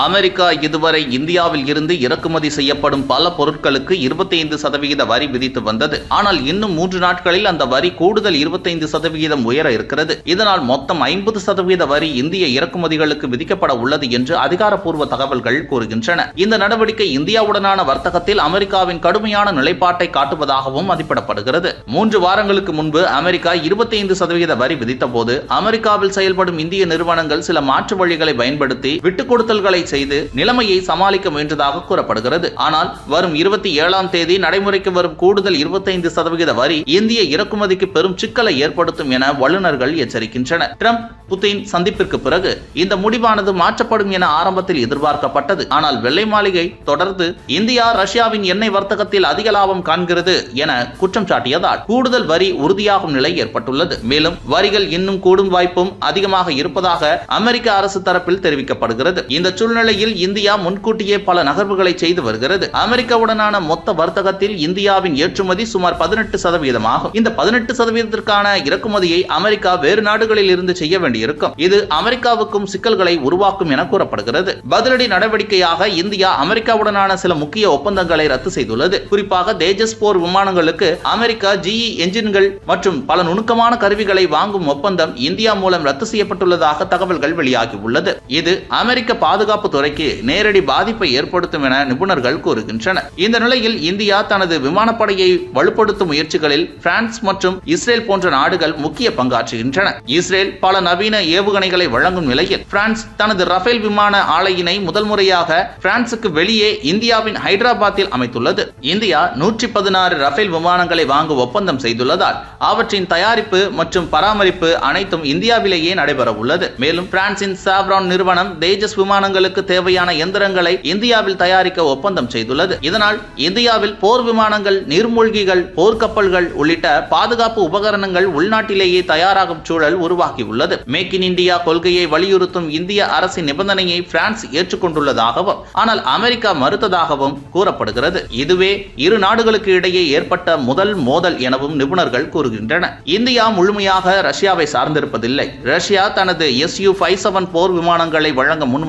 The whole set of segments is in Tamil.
அமெரிக்கா இதுவரை இந்தியாவில் இருந்து இறக்குமதி செய்யப்படும் பல பொருட்களுக்கு 25% சதவிகித வரி விதித்து வந்தது. ஆனால் இன்னும் மூன்று நாட்களில் அந்த வரி கூடுதல் 25% சதவிகிதம் உயர இருக்கிறது. இதனால் மொத்தம் ஐம்பது சதவிகித வரி இந்திய இறக்குமதிகளுக்கு விதிக்கப்பட உள்ளது என்று அதிகாரப்பூர்வ தகவல்கள் கூறுகின்றன. இந்த நடவடிக்கை இந்தியாவுடனான வர்த்தகத்தில் அமெரிக்காவின் கடுமையான நிலைப்பாட்டை காட்டுவதாகவும் மதிப்பிடப்படுகிறது. மூன்று வாரங்களுக்கு முன்பு அமெரிக்கா 25% சதவிகித வரி விதித்த போது அமெரிக்காவில் செயல்படும் இந்திய நிறுவனங்கள் சில மாற்று வழிகளை பயன்படுத்தி விட்டுக் கொடுத்தல்களை செய்து நிலைமையை சமாளிக்க முயன்றதாக கூறப்படுகிறது. ஆனால் வரும் இருபத்தி ஏழாம் தேதி நடைமுறைக்கு வரும் கூடுதல் 25% சதவிகித வரி இந்திய இறக்குமதிக்கு பெரும் சிக்கலை ஏற்படுத்தும் என வல்லுநர்கள் எச்சரிக்கின்றனர். ட்ரம்ப் புதின் சந்திப்பிற்கு பிறகு இந்த முடிவானது மாற்றப்படும் என ஆரம்பத்தில் எதிர்பார்க்கப்பட்டது. ஆனால் வெள்ளை மாளிகை தொடர்ந்து இந்தியா ரஷ்யாவின் எண்ணெய் வர்த்தகத்தில் அதிக லாபம் காண்கிறது என குற்றம் சாட்டியதால் கூடுதல் வரி உறுதியாகும் நிலை ஏற்பட்டுள்ளது. மேலும் வரிகள் இன்னும் கூடும் வாய்ப்பும் அதிகமாக இருப்பதாக அமெரிக்க அரசு தரப்பில் தெரிவிக்கப்படுகிறது. இந்த சூழ்நிலையில் இந்தியா முன்கூட்டியே பல நகர்வுகளை செய்து வருகிறது. அமெரிக்காவுடனான மொத்த வர்த்தகத்தில் இந்தியாவின் ஏற்றுமதி சுமார் பதினெட்டு சதவீதமாகும். இந்த பதினெட்டு சதவீதத்திற்கான இறக்குமதியை அமெரிக்கா வேறு நாடுகளில் இருந்து செய்ய வேண்டியிருக்கும். இது அமெரிக்காவுக்கும் சிக்கல்களை உருவாக்கும் என கூறப்படுகிறது. பதிலடி நடவடிக்கையாக இந்தியா அமெரிக்காவுடனான சில முக்கிய ஒப்பந்தங்களை ரத்து செய்துள்ளது. குறிப்பாக தேஜஸ் போர் விமானங்களுக்கு அமெரிக்கா ஜிஇ என்ஜின்கள் மற்றும் பல நுணுக்கமான கருவிகளை வாங்கும் ஒப்பந்தம் இந்தியா மூலம் ரத்து செய்யப்பட்டுள்ளதாக தகவல்கள் வெளியாகியுள்ளது. இது அமெரிக்க பாதுகாப்பு துறைக்கு நேரடி பாதிப்பை ஏற்படுத்தும் என நிபுணர்கள் கூறுகின்றனர். இந்த நிலையில் இந்தியா தனது விமானப்படையை வலுப்படுத்தும் முயற்சிகளில் பிரான்ஸ் மற்றும் இஸ்ரேல் போன்ற நாடுகள் முக்கிய பங்காற்றுகின்றன. இஸ்ரேல் பல நவீன ஏவுகணைகளை வழங்கும் நிலையில் பிரான்ஸ் தனது ரஃபேல் விமான ஆலையினை முதல் முறையாக பிரான்சுக்கு வெளியே இந்தியாவின் ஹைதராபாத்தில் அமைத்துள்ளது. இந்தியா நூற்றி பதினாறு ரஃபேல் விமானங்களை வாங்க ஒப்பந்தம் செய்துள்ளதால் அவற்றின் தயாரிப்பு மற்றும் பராமரிப்பு அனைத்தும் இந்தியாவிலேயே நடைபெற உள்ளது மேலும் பிரான்சின் சாவ்ரான் நிறுவனம் தேஜஸ் விமானங்களுக்கு தேவையான எந்திரங்களை இந்தியாவில் தயாரிக்க ஒப்பந்தம் செய்துள்ளது. இதனால் இந்தியாவில் போர் விமானங்கள் நீர்மூழ்கிகள் போர்க்கப்பல்கள் உள்ளிட்ட பாதுகாப்பு உபகரணங்கள் உள்நாட்டிலேயே தயாராகும் சூழல் உருவாகியுள்ளது. மேக் இன் இந்தியா கொள்கையை வலியுறுத்தும் இந்திய அரசின் நிபந்தனையை பிரான்ஸ் ஏற்றுக்கொண்டுள்ளதாகவும் ஆனால் அமெரிக்கா மறுத்ததாகவும் கூறப்படுகிறது. இதுவே இரு நாடுகளுக்கு இடையே ஏற்பட்ட முதல் மோதல் எனவும் நிபுணர்கள் கூறுகின்றனர் இந்தியா முழுமையாக ரஷ்யாவை சார்ந்திருப்பதில்லை. ரஷ்யா தனது எஸ் யூ ஃபைவ் செவன் போர் விமானங்களை வழங்க முன்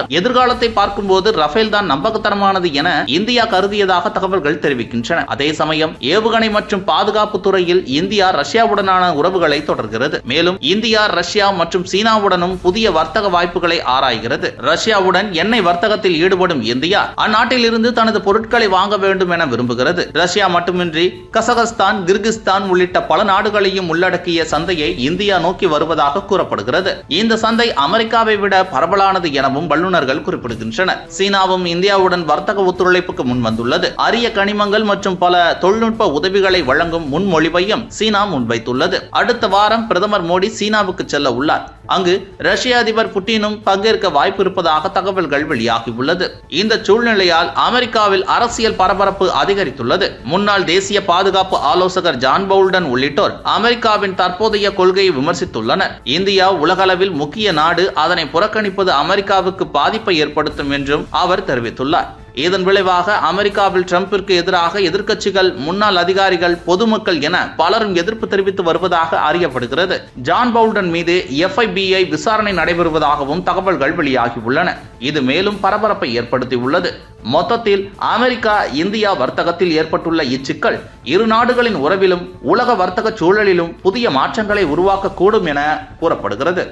வந்திருந்தாலும் எதிர்காலத்தை பார்க்கும்போது ரஃபேல் தான் நம்பகத்தனமானது என இந்தியா கருதியதாக தகவல்கள் தெரிவிக்கின்றன. அதே சமயம் ஏவுகணை மற்றும் பாதுகாப்பு துறையில் இந்தியா ரஷ்யாவுடனான உறவுகளை தொடர்கிறது. மேலும் இந்தியா ரஷ்யா மற்றும் சீனாவுடனும் புதிய வர்த்தக வாய்ப்புகளை ஆராய்கிறது. ரஷ்யாவுடன் எண்ணெய் வர்த்தகத்தில் ஈடுபடும் இந்தியா அந்நாட்டில் இருந்து தனது பொருட்களை வாங்க வேண்டும் என விரும்புகிறது. ரஷ்யா மட்டுமின்றி கசகஸ்தான் கிர்கிஸ்தான் உள்ளிட்ட பல நாடுகளையும் உள்ளடக்கிய சந்தையை இந்தியா நோக்கி வருவதாக கூறப்படுகிறது. இந்த சந்தை அமெரிக்காவை விட பரவலானது எனவும் வல்லுநர் வல்லுநர்கள் குறிப்பிடுகின்றனர். சீனாவும் இந்தியாவுடன் வர்த்தக ஒத்துழைப்புக்கு முன் வந்துள்ளது அரிய கனிமங்கள் மற்றும் பல தொழில்நுட்ப உதவிகளை வழங்கும் முன்மொழிவையும் சீனா முன்வைத்துள்ளது. அடுத்த வாரம் பிரதமர் மோடி சீனாவுக்கு செல்ல உள்ளார். அங்கு ரஷ்ய அதிபர் புட்டினும் பங்கேற்க வாய்ப்பு இருப்பதாக தகவல்கள் வெளியாகியுள்ளது இந்த சூழ்நிலையால் அமெரிக்காவில் அரசியல் பரபரப்பு அதிகரித்துள்ளது. முன்னாள் தேசிய பாதுகாப்பு ஆலோசகர் ஜான் பவுல்டன் உள்ளிட்டோர் அமெரிக்காவின் தற்போதைய கொள்கையை விமர்சித்துள்ளனர். இந்தியா உலகளவில் முக்கிய நாடு அதனை புறக்கணிப்பது அமெரிக்காவுக்கு பாதிப்பை ஏற்படுத்தும் என்றும் அவர் தெரிவித்துள்ளார். இதன் விளைவாக அமெரிக்காவில் டிரம்பிற்கு எதிராக எதிர்க்கட்சிகள் முன்னாள் அதிகாரிகள் பொதுமக்கள் என பலரும் எதிர்ப்பு தெரிவித்து வருவதாக அறியப்படுகிறது. ஜான் பவுல்டன் மீது எஃப்ஐபிஐ விசாரணை நடைபெறுவதாகவும் தகவல்கள் வெளியாகியுள்ளன. இது மேலும் பரபரப்பை ஏற்படுத்தியுள்ளது. மொத்தத்தில் அமெரிக்கா இந்தியா வர்த்தகத்தில் ஏற்பட்டுள்ள இச்சிக்கல் இரு நாடுகளின் உறவிலும் உலக வர்த்தக சூழலிலும் புதிய மாற்றங்களை உருவாக்கக்கூடும் என கூறப்படுகிறது.